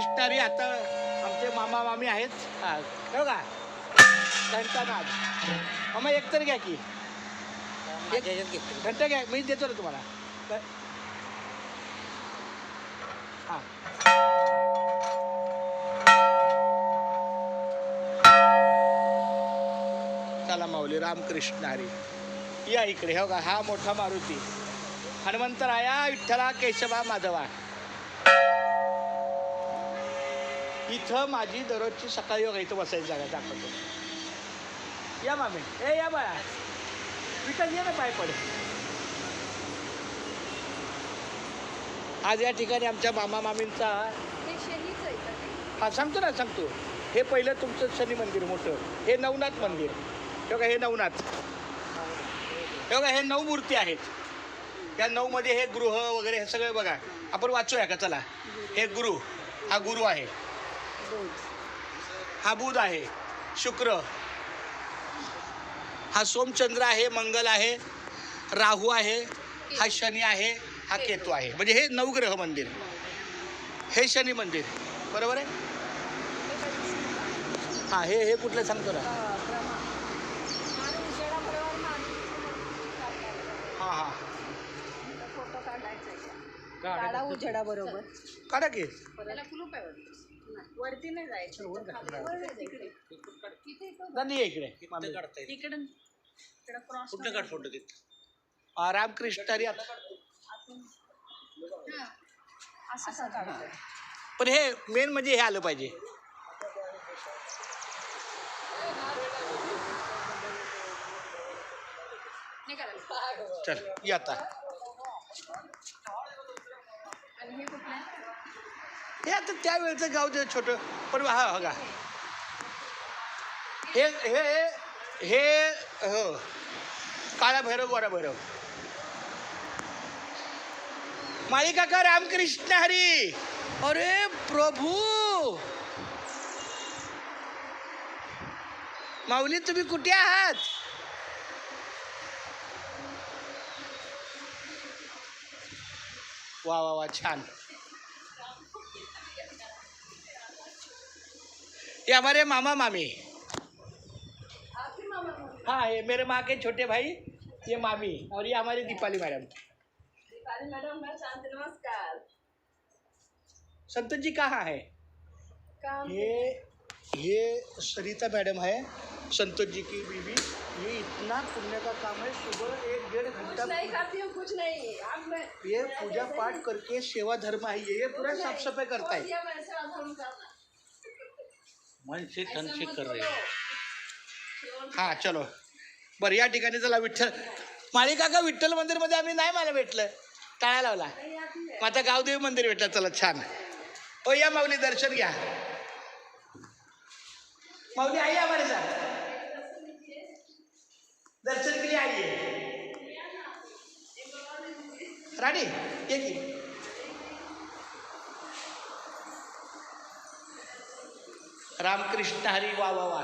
रामकृष्णारी आता आमचे मामा मामी आहेत. हा ठेव का? घंटानाद मामा एकतर घ्या की. माझ्या घंटा घ्या मी देतो ना तुम्हाला. हां. चला माऊली रामकृष्ण हरी. या इकडे हो का? हा मोठा मारुती. हनुमंतराया विठ्ठला केशवा माधवा. इथं माझी दररोजची सकाळी बघा इथं बसायची जागा दाखवतो. या मामी. ए या बाळा. विठ्ठल ये ना पाय पडे. आज या ठिकाणी आमच्या मामा मामींचा हे? हा सांगतो ना सांगतो. हे पहिलं तुमचं शनी मंदिर मोठं. हे नवनाथ मंदिर. हे बघा हे नवनाथ. हे बघा हे नऊ मूर्ती आहेत. या नऊमध्ये हे गृह वगैरे हे सगळं बघा. आपण वाचूया का? चला. हे गुरु. हा गुरु आहे. हा बुध आहे. शुक्र. हा सोमचंद्र आहे मंगल आहे राहू आहे हा शनी आहे हा केतू आहे. म्हणजे हे नवग्रह मंदिर. हे शनी मंदिर. बरोबर आहे? हा हे हे कुठलं सांगतो ना. हा हा. फोटो काढायचा आहे. काढा. की. त्याला कुलूप आहे वरती. नाही जायचं नाही इकडे. कुठलं काढ फोटो तिथं? हा, रामकृष्ण हरी असं पण हे मेन म्हणजे हे आलं पाहिजे. चल ये आता. हे? हे आता त्यावेळेचं गाव जे छोटं पण हा बघा हे हे हे हो. काळा भैरव गोरा भैरव. माळी काका रामकृष्ण हरी. अरे प्रभू! माऊली तुम्ही कुठे आहात? वा वा वा छान. ये हमारे मामा मामी। हाँ ये मेरे माँ के छोटे भाई ये मामी और ये हमारी दीपाली मैडम। दीपाली मॅडम नमस्कार। संतोष जी कहाँ है? काम ये ये सरिता मैडम है संतोष जी की बीवी। ये इतना पुण्य का काम है सुबह एक डेढ़ कुछ घंटा नहीं करती हूँ कुछ नहीं। अब मैं ये पूजा पाठ करके सेवा धर्म है ये ये पूरा साफ़ सफ़ाई करता है। मन से तन से कर रहे हैं हा चलो. बरं या ठिकाणी चला विठ्ठल. माळी काका विठ्ठल मंदिरमध्ये आम्ही नाही मला भेटलं. टाळा लावला. मग आता गावदेवी मंदिर भेटलं. चला छान. ओ या माऊली दर्शन घ्या. माऊली आई हमारे साथ दर्शन के लिए आइए राणी ये की. रामकृष्ण हरी वा वा वा.